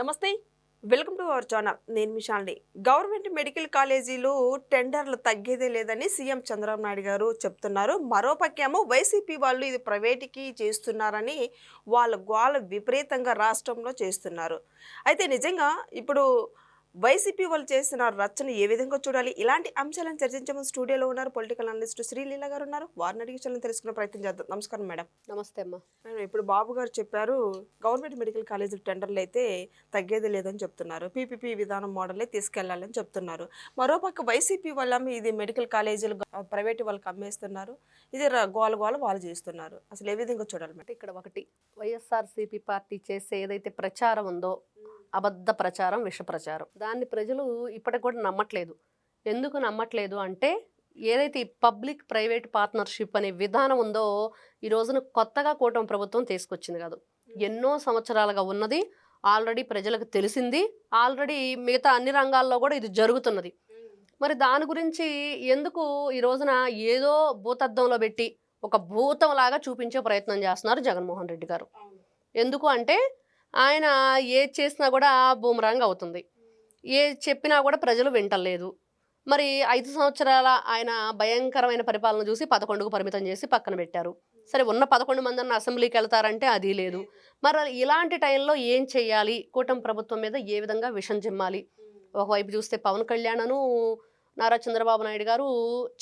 నమస్తే. Welcome to our channel. నేను మిషాల్ని గవర్నమెంట్ మెడికల్ కాలేజీలు టెండర్లు తగ్గేదే లేదని సీఎం చంద్రబాబు నాయుడు గారు చెప్తున్నారు. మరోపక్కేమో వైసీపీ వాళ్ళు ఇది ప్రైవేట్కి చేస్తున్నారని వాళ్ళ గోల విపరీతంగా రాష్ట్రంలో చేస్తున్నారు. అయితే నిజంగా ఇప్పుడు వైసీపీ వాళ్ళు చేస్తున్న రచ్చను ఏ విధంగా చూడాలి? ఇలాంటి అంశాలను చర్చించే స్టూడియోలో ఉన్నారు పొలిటికల్ అనలిస్ట్ శ్రీలీల గారు ఉన్నారు. వారిని అడిగి చాలా తెలుసుకునే ప్రయత్నం చేద్దాం. నమస్కారం మేడం. నమస్తే అమ్మా. మేడం, ఇప్పుడు బాబు గారు చెప్పారు గవర్నమెంట్ మెడికల్ కాలేజీ టెండర్లు అయితే తగ్గేది లేదని చెప్తున్నారు. పీపీపీ విధానం మోడలే తీసుకెళ్ళాలని చెప్తున్నారు. మరోపక్క వైసీపీ వల్ల ఇది మెడికల్ కాలేజీలు ప్రైవేట్ వాళ్ళకి అమ్మేస్తున్నారు. ఇది గోల గోల వాళ్ళు చేస్తున్నారు. అసలు ఏ విధంగా చూడాలి మేడం? ఇక్కడ ఒకటి వైఎస్ఆర్సీపీ పార్టీ చేసే ఏదైతే ప్రచారం ఉందో అబద్ధ ప్రచారం విష ప్రచారం. దాన్ని ప్రజలు ఇప్పటికి కూడా నమ్మట్లేదు. ఎందుకు నమ్మట్లేదు అంటే ఏదైతే ఈ పబ్లిక్ ప్రైవేట్ పార్ట్నర్షిప్ అనే విధానం ఉందో ఈ రోజున కొత్తగా కూటమి ప్రభుత్వం తీసుకొచ్చింది కాదు. ఎన్నో సంవత్సరాలుగా ఉన్నది ఆల్రెడీ ప్రజలకు తెలిసింది ఆల్రెడీ మిగతా అన్ని రంగాల్లో కూడా ఇది జరుగుతున్నది. మరి దాని గురించి ఎందుకు ఈ రోజున ఏదో భూతద్దంలో పెట్టి ఒక భూతంలాగా చూపించే ప్రయత్నం చేస్తున్నారు జగన్మోహన్ రెడ్డి గారు? ఎందుకు అంటే ఆయన ఏది చేసినా కూడా బూమరాంగ్ అవుతుంది. ఏ చెప్పినా కూడా ప్రజలు వింటలేదు. మరి ఐదు సంవత్సరాల ఆయన భయంకరమైన పరిపాలన చూసి పదకొండుకు పరిమితం చేసి పక్కన పెట్టారు. సరే ఉన్న పదకొండు మంది అన్న అసెంబ్లీకి వెళ్తారంటే అది లేదు. మరి ఇలాంటి టైంలో ఏం చేయాలి? కూటమి ప్రభుత్వం మీద ఏ విధంగా విషం చిమ్మాలి? ఒకవైపు చూస్తే పవన్ కళ్యాణ్ను నారా చంద్రబాబు నాయుడు గారు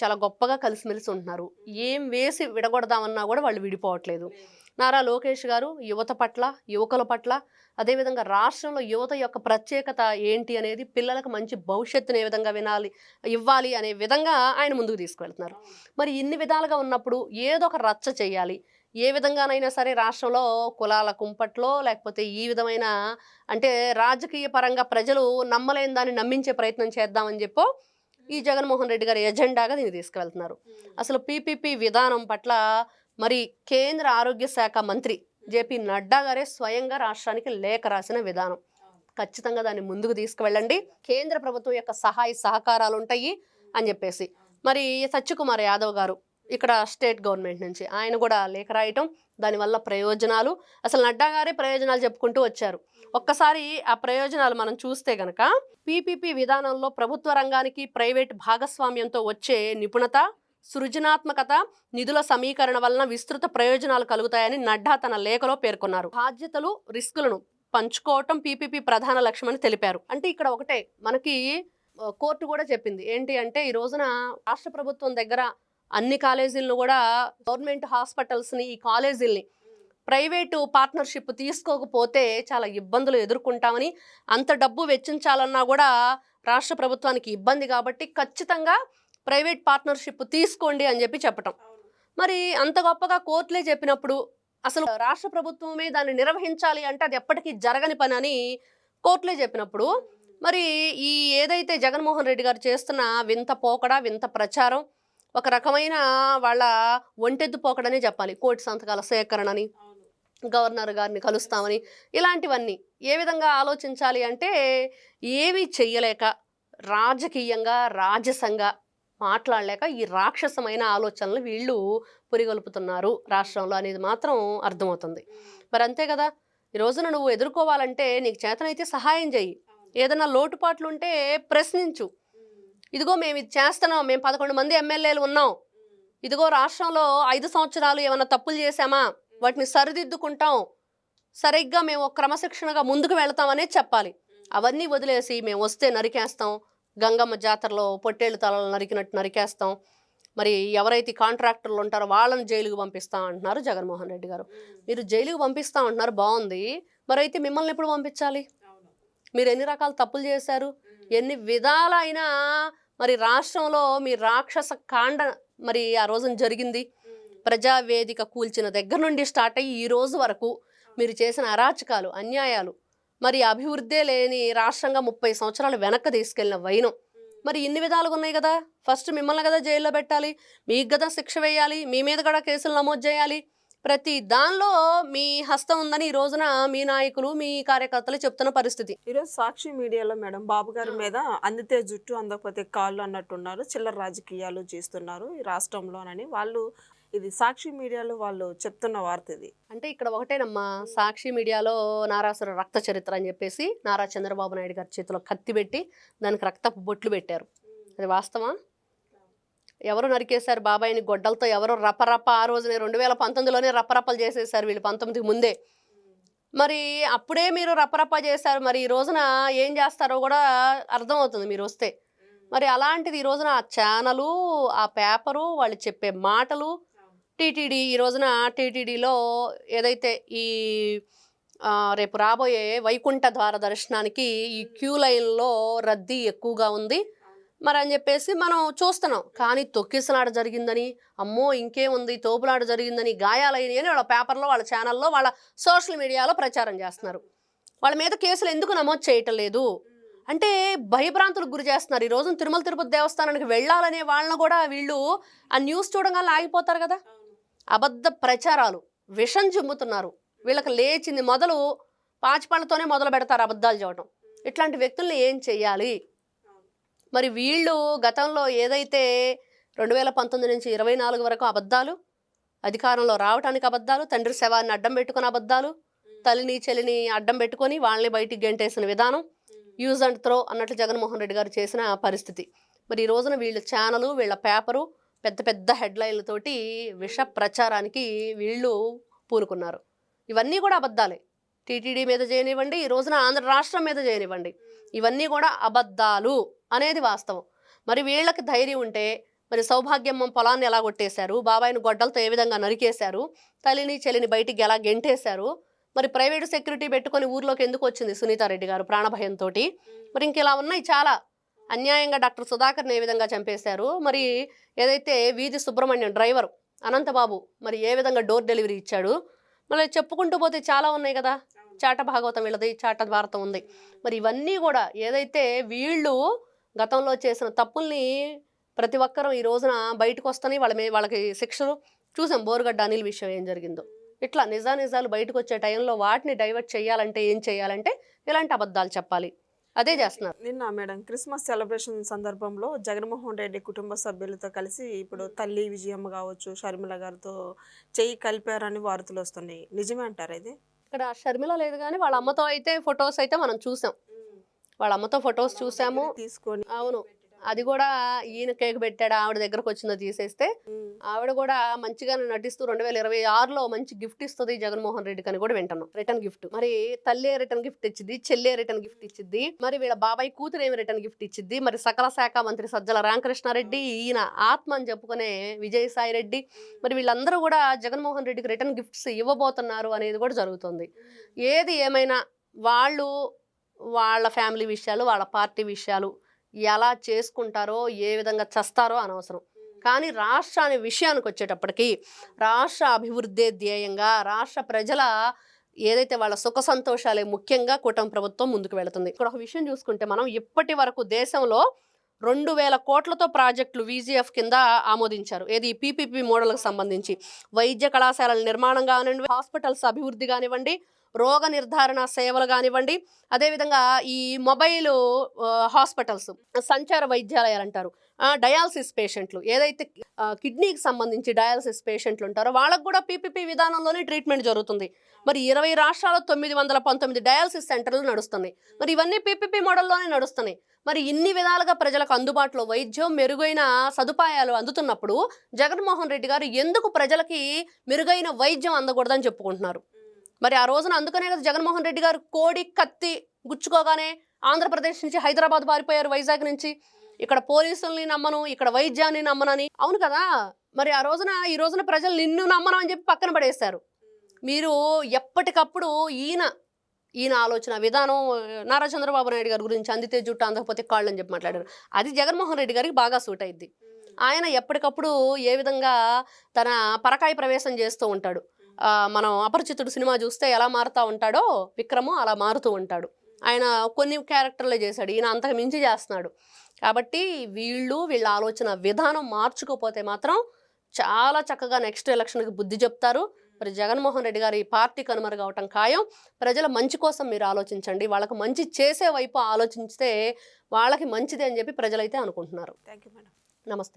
చాలా గొప్పగా కలిసిమెలిసి ఉంటున్నారు. ఏం వేసి విడగొడదామన్నా కూడా వాళ్ళు విడిపోవట్లేదు. నారా లోకేష్ గారు యువత పట్ల యువకుల పట్ల అదేవిధంగా రాష్ట్రంలో యువత యొక్క ప్రత్యేకత ఏంటి అనేది పిల్లలకు మంచి భవిష్యత్తుని ఏ విధంగా వినాలి ఇవ్వాలి అనే విధంగా ఆయన ముందుకు తీసుకువెళ్తున్నారు. మరి ఇన్ని విధాలుగా ఉన్నప్పుడు ఏదో ఒక రచ్చ చేయాలి. ఏ విధంగానైనా సరే రాష్ట్రంలో కులాల కుంపట్లో లేకపోతే ఈ విధమైన అంటే రాజకీయ పరంగా ప్రజలు నమ్మలేని దాన్ని నమ్మించే ప్రయత్నం చేద్దామని చెప్పో ఈ జగన్మోహన్ రెడ్డి గారి ఎజెండాగా దీన్ని తీసుకువెళ్తున్నారు. అసలు పీపీపీ విధానం పట్ల మరి కేంద్ర ఆరోగ్య శాఖ మంత్రి జేపీ నడ్డా గారే స్వయంగా రాష్ట్రానికి లేఖ రాసిన విధానం. ఖచ్చితంగా దాన్ని ముందుకు తీసుకువెళ్ళండి. కేంద్ర ప్రభుత్వం యొక్క సహాయ సహకారాలు ఉంటాయి అని చెప్పేసి. మరి సత్యకుమార్ యాదవ్ గారు ఇక్కడ స్టేట్ గవర్నమెంట్ నుంచి ఆయన కూడా లేఖ రాయటం దానివల్ల ప్రయోజనాలు. అసలు నడ్డా గారే ప్రయోజనాలు చెప్పుకుంటూ వచ్చారు. ఒక్కసారి ఆ ప్రయోజనాలు మనం చూస్తే గనక పీపీపీ విధానంలో ప్రభుత్వ రంగానికి ప్రైవేట్ భాగస్వామ్యంతో వచ్చే నిపుణత సృజనాత్మకత నిధుల సమీకరణ వలన విస్తృత ప్రయోజనాలు కలుగుతాయని నడ్డా తన లేఖలో పేర్కొన్నారు. బాధ్యతలు రిస్కులను పంచుకోవటం పీపీపీ ప్రధాన లక్ష్యమని తెలిపారు. అంటే ఇక్కడ ఒకటే మనకి కోర్టు కూడా చెప్పింది. ఏంటి అంటే ఈ రోజున రాష్ట్ర ప్రభుత్వం దగ్గర అన్ని కాలేజీలను కూడా గవర్నమెంట్ హాస్పిటల్స్ని ఈ కాలేజీల్ని ప్రైవేటు పార్ట్నర్షిప్ తీసుకోకపోతే చాలా ఇబ్బందులు ఎదుర్కొంటామని అంత డబ్బు వెచ్చించాలన్నా కూడా రాష్ట్ర ప్రభుత్వానికి ఇబ్బంది కాబట్టి ఖచ్చితంగా ప్రైవేట్ పార్ట్నర్షిప్ తీసుకోండి అని చెప్పి చెప్పటం. మరి అంత గొప్పగా కోర్టులే చెప్పినప్పుడు అసలు రాష్ట్ర ప్రభుత్వమే దాన్ని నిర్వహించాలి అంటే అది ఎప్పటికీ జరగని పని అని కోర్టులే చెప్పినప్పుడు మరి ఈ ఏదైతే జగన్మోహన్ రెడ్డి గారు చేస్తున్న వింత పోకడ వింత ప్రచారం ఒక రకమైన వాళ్ళ ఒంటెద్దు పోకడనే చెప్పాలి. కోటి సంతకాల సేకరణని గవర్నర్ గారిని కలుస్తామని ఇలాంటివన్నీ ఏ విధంగా ఆలోచించాలి అంటే ఏమీ చెయ్యలేక రాజకీయంగా రాజసంగా మాట్లాడలేక ఈ రాక్షసమైన ఆలోచనలు వీళ్ళు పురిగొల్పుతున్నారు. రాష్ట్రంలో అనేది మాత్రం అర్థమవుతుంది. మరి అంతే కదా ఈ రోజున నువ్వు ఎదుర్కోవాలంటే నీకు చేతనైతే సహాయం చెయ్యి. ఏదైనా లోటుపాట్లు ఉంటే ప్రశ్నించు ఇదిగో మేము ఇది చేస్తున్నాం మేము పదకొండు మంది ఎమ్మెల్యేలు ఉన్నాం. ఇదిగో రాష్ట్రంలో ఐదు సంవత్సరాలు ఏమైనా తప్పులు చేశామా? వాటిని సరిదిద్దుకుంటాం. సరిగ్గా మేము క్రమశిక్షణగా ముందుకు వెళ్తామనే చెప్పాలి. అవన్నీ వదిలేసి మేము వస్తే నరికేస్తాం. గంగమ్మ జాతరలో పొట్టేళ్ళు తలలు నరికినట్టు నరికేస్తాం. మరి ఎవరైతే కాంట్రాక్టర్లు ఉంటారో వాళ్ళని జైలుకు పంపిస్తాం అంటున్నారు జగన్మోహన్ రెడ్డి గారు. మీరు జైలుకు పంపిస్తాం అంటున్నారు బాగుంది. మరి అయితే మిమ్మల్ని ఎప్పుడు పంపించాలి? మీరు ఎన్ని రకాల తప్పులు చేశారు? ఎన్ని విధాలైన మరి రాష్ట్రంలో మీ రాక్షస కాండ మరి ఆ రోజున జరిగింది. ప్రజావేదిక కూల్చిన దగ్గర నుండి స్టార్ట్ అయ్యి ఈ రోజు వరకు మీరు చేసిన అరాచకాలు అన్యాయాలు మరి అభివృద్ధే లేని రాష్ట్రంగా ముప్పై సంవత్సరాలు వెనక్కి తీసుకెళ్ళిన వైనం. మరి ఇన్ని విధాలుగా ఉన్నాయి కదా. ఫస్ట్ మిమ్మల్ని కదా జైల్లో పెట్టాలి. మీకు కదా శిక్ష వేయాలి. మీ మీద కూడా కేసులు నమోదు చేయాలి. ప్రతి దానిలో మీ హస్తం ఉందని ఈ రోజున మీ నాయకులు మీ కార్యకర్తలు చెప్తున్న పరిస్థితి. ఈరోజు సాక్షి మీడియాలో మేడం బాబు గారి మీద అందితే జుట్టు అందకపోతే కాళ్ళు అన్నట్టున్నారు. చిల్లర రాజకీయాలు చేస్తున్నారు ఈ రాష్ట్రంలోనని. వాళ్ళు ఇది సాక్షి మీడియాలో వాళ్ళు చెప్తున్న వార్త ఇది. అంటే ఇక్కడ ఒకటేనమ్మా సాక్షి మీడియాలో నారాసుర రక్త చరిత్ర అని చెప్పేసి నారా చంద్రబాబు నాయుడు గారి చేతిలో కత్తి పెట్టి దానికి రక్తపు బొట్లు పెట్టారు. అది వాస్తవా ఎవరు నరికేశారు బాబాయిని గొడ్డలతో? ఎవరు రపరప ఆ రోజునే రెండు వేల పంతొమ్మిదిలోనే రపరపలు చేసేసారు వీళ్ళు పంతొమ్మిదికి ముందే. మరి అప్పుడే మీరు రపరప చేశారు. మరి ఈ రోజున ఏం చేస్తారో కూడా అర్థమవుతుంది మీరు వస్తే. మరి అలాంటిది ఈ రోజున ఆ ఛానలు ఆ పేపరు వాళ్ళు చెప్పే మాటలు టీటీడీ ఈ రోజున టీటీడీలో ఏదైతే ఈ రేపు రాబోయే వైకుంఠ ద్వార దర్శనానికి ఈ క్యూ లైన్లో రద్దీ ఎక్కువగా ఉంది. మరి అని చెప్పేసి మనం చూస్తున్నాం. కానీ తొక్కిసలాట జరిగిందని అమ్మో ఇంకేముంది తోపులాట జరిగిందని గాయాలయ్యని అని వాళ్ళ పేపర్లో వాళ్ళ ఛానల్లో వాళ్ళ సోషల్ మీడియాలో ప్రచారం చేస్తున్నారు. వాళ్ళ మీద కేసులు ఎందుకు నమోదు చేయటం లేదు అంటే భయభ్రాంతులకు గురి చేస్తున్నారు. ఈ రోజున తిరుమల తిరుపతి దేవస్థానానికి వెళ్ళాలనే వాళ్ళని కూడా వీళ్ళు ఆ న్యూస్ చూడగానే ఆగిపోతారు కదా. అబద్ధ ప్రచారాలు విషం జుమ్ముతున్నారు. వీళ్ళకి లేచింది మొదలు పాచిపళ్ళతోనే మొదలు పెడతారు అబద్ధాలు చూడటం ఇట్లాంటి వ్యక్తుల్ని ఏం చెయ్యాలి? మరి వీళ్ళు గతంలో ఏదైతే రెండు వేల పంతొమ్మిది నుంచి ఇరవై నాలుగు వరకు అబద్ధాలు అధికారంలో రావడానికి అబద్ధాలు తండ్రి శవాన్ని అడ్డం పెట్టుకుని అబద్ధాలు తల్లిని చెల్లిని అడ్డం పెట్టుకొని వాళ్ళని బయటికి గెంటేసిన విధానం యూజ్ అండ్ త్రో అన్నట్లు జగన్మోహన్ రెడ్డి గారు చేసిన పరిస్థితి. మరి ఈ రోజున వీళ్ళ ఛానలు వీళ్ళ పేపరు పెద్ద పెద్ద హెడ్లైన్లతోటి విష ప్రచారానికి వీళ్ళు పూనుకున్నారు. ఇవన్నీ కూడా అబద్ధాలే. టీటీడీ మీద చేయనివ్వండి ఈ రోజున ఆంధ్ర రాష్ట్రం మీద చేయనివ్వండి ఇవన్నీ కూడా అబద్ధాలు అనేది వాస్తవం. మరి వీళ్ళకి ధైర్యం ఉంటే మరి సౌభాగ్యమ్మ పొలాన్ని ఎలా కొట్టేశారు? బాబాయిని గొడ్డలతో ఏ విధంగా నరికేశారు? తల్లిని చెల్లిని బయటికి ఎలా గెంటేశారు? మరి ప్రైవేట్ సెక్యూరిటీ పెట్టుకొని ఊర్లోకి ఎందుకు వచ్చింది సునీతారెడ్డి గారు ప్రాణభయంతో మరి ఇంక ఇలా ఉన్నాయి చాలా. అన్యాయంగా డాక్టర్ సుధాకర్ని ఏ విధంగా చంపేశారు? మరి ఏదైతే వీధి సుబ్రహ్మణ్యం డ్రైవర్ అనంతబాబు మరి ఏ విధంగా డోర్ డెలివరీ ఇచ్చాడు? మళ్ళీ చెప్పుకుంటూ పోతే చాలా ఉన్నాయి కదా. చాట భాగవతం వీళ్ళది చాట భారతం ఉంది. మరి ఇవన్నీ కూడా ఏదైతే వీళ్ళు గతంలో చేసిన తప్పుల్ని ప్రతి ఒక్కరూ ఈ రోజున బయటకు వస్తాయి వాళ్ళ మీద వాళ్ళకి శిక్షలు. చూసాం బోరుగడ్డ అనిల్ విషయం ఏం జరిగిందో. ఇట్లా నిజానిజాలు బయటకు వచ్చే టైంలో వాటిని డైవర్ట్ చేయాలంటే ఏం చేయాలంటే ఇలాంటి అబద్ధాలు చెప్పాలి? అదే చేస్తున్నారు. నిన్న మేడం క్రిస్మస్ సెలబ్రేషన్ సందర్భంలో జగన్మోహన్ రెడ్డి కుటుంబ సభ్యులతో కలిసి ఇప్పుడు తల్లి విజయమ్మ కావచ్చు షర్మిల గారితో చెయ్యి కలిపారని వార్తలు వస్తున్నాయి. నిజమే అంటారా ఇది? ఇక్కడ షర్మిల లేదు కానీ వాళ్ళ అమ్మతో అయితే ఫొటోస్ అయితే మనం చూసాం. వాళ్ళ అమ్మతో ఫొటోస్ చూసాము. తీసుకొని అవును. అది కూడా ఈయన కేక్ పెట్టాడు ఆవిడ దగ్గరకు వచ్చిందో తీసేస్తే. ఆవిడ కూడా మంచిగానే నటిస్తూ రెండు వేల ఇరవై ఆరులో మంచి గిఫ్ట్ ఇస్తుంది జగన్మోహన్ రెడ్డికి అని కూడా వింటున్నాం. Return gift. మరి తల్లి రిటర్న్ గిఫ్ట్ ఇచ్చింది చెల్లె రిటర్న్ గిఫ్ట్ ఇచ్చింది మరి వీళ్ళ బాబాయ్ కూతురు ఏమి రిటర్న్ గిఫ్ట్ ఇచ్చింది మరి సకల శాఖ మంత్రి సజ్జల రామకృష్ణారెడ్డి ఈయన ఆత్మ అని చెప్పుకునే విజయసాయి రెడ్డి మరి వీళ్ళందరూ కూడా జగన్మోహన్ రెడ్డికి రిటర్న్ గిఫ్ట్స్ ఇవ్వబోతున్నారు అనేది కూడా జరుగుతుంది. ఏది ఏమైనా వాళ్ళు వాళ్ళ ఫ్యామిలీ విషయాలు వాళ్ళ పార్టీ విషయాలు ఎలా చేసుకుంటారో ఏ విధంగా చస్తారో అనవసరం. కానీ రాష్ట్రాన్ని విషయానికి వచ్చేటప్పటికి రాష్ట్ర అభివృద్ధి ధ్యేయంగా రాష్ట్ర ప్రజల ఏదైతే వాళ్ళ సుఖ సంతోషాలే ముఖ్యంగా కూటమి ప్రభుత్వం ముందుకు వెళుతుంది. ఇక్కడ ఒక విషయం చూసుకుంటే మనం ఇప్పటి వరకు దేశంలో రెండు వేల కోట్లతో ప్రాజెక్టులు వీజీఎఫ్ కింద ఆమోదించారు. ఏది పీపీపీ మోడల్కి సంబంధించి. వైద్య కళాశాలల నిర్మాణం కానివ్వండి హాస్పిటల్స్ అభివృద్ధి కానివ్వండి రోగ నిర్ధారణ సేవలు కానివ్వండి అదేవిధంగా ఈ మొబైల్ హాస్పిటల్స్ సంచార వైద్యాలయాలు అంటారు. డయాలసిస్ పేషెంట్లు ఏదైతే కిడ్నీకి సంబంధించి డయాలసిస్ పేషెంట్లు ఉంటారో వాళ్ళకు కూడా పీపీపీ విధానంలోనే ట్రీట్మెంట్ జరుగుతుంది. మరి ఇరవై రాష్ట్రాల్లో తొమ్మిది వందల పంతొమ్మిది డయాలసిస్ సెంటర్లు నడుస్తున్నాయి. మరి ఇవన్నీ పీపీపీ మోడల్లోనే నడుస్తున్నాయి. మరి ఇన్ని విధాలుగా ప్రజలకు అందుబాటులో వైద్యం మెరుగైన సదుపాయాలు అందుతున్నప్పుడు జగన్మోహన్ రెడ్డి గారు ఎందుకు ప్రజలకి మెరుగైన వైద్యం అందకూడదని చెప్పుకుంటున్నారు? మరి ఆ రోజున అందుకనే కదా జగన్మోహన్ రెడ్డి గారు కోడి కత్తి గుచ్చుకోగానే ఆంధ్రప్రదేశ్ నుంచి హైదరాబాద్ పారిపోయారు వైజాగ్ నుంచి. ఇక్కడ పోలీసుల్ని నమ్మను ఇక్కడ వైద్యాన్ని నమ్మనని. అవును కదా? మరి ఆ రోజున ఈ రోజున ప్రజలు నిన్ను నమ్మను అని చెప్పి పక్కన పడేశారు. మీరు ఎప్పటికప్పుడు ఈయన ఈయన ఆలోచన విధానం నారా చంద్రబాబు నాయుడు గారి గురించి అందితే జుట్టు అందకపోతే కాళ్ళు అని చెప్పి మాట్లాడారు. అది జగన్మోహన్ రెడ్డి గారికి బాగా సూట్ అయింది ఆయన ఎప్పటికప్పుడు ఏ విధంగా తన పరకాయ ప్రవేశం చేస్తూ ఉంటాడు. మనం అపరిచితుడు సినిమా చూస్తే ఎలా మారుతూ ఉంటాడో విక్రము అలా మారుతూ ఉంటాడు. ఆయన కొన్ని క్యారెక్టర్లే చేశాడు ఈయన అంతకు మించి చేస్తున్నాడు. కాబట్టి వీళ్ళు వీళ్ళ ఆలోచన విధానం మార్చుకోపోతే మాత్రం చాలా చక్కగా నెక్స్ట్ ఎలక్షన్కి బుద్ధి చెప్తారు. మరి జగన్మోహన్ రెడ్డి గారు ఈ పార్టీ కనుమరుగవటం ఖాయం. ప్రజల మంచి కోసం మీరు ఆలోచించండి. వాళ్ళకి మంచి చేసే వైపు ఆలోచిస్తే వాళ్ళకి మంచిది అని చెప్పి ప్రజలైతే అనుకుంటున్నారు. Thank you madam. నమస్తే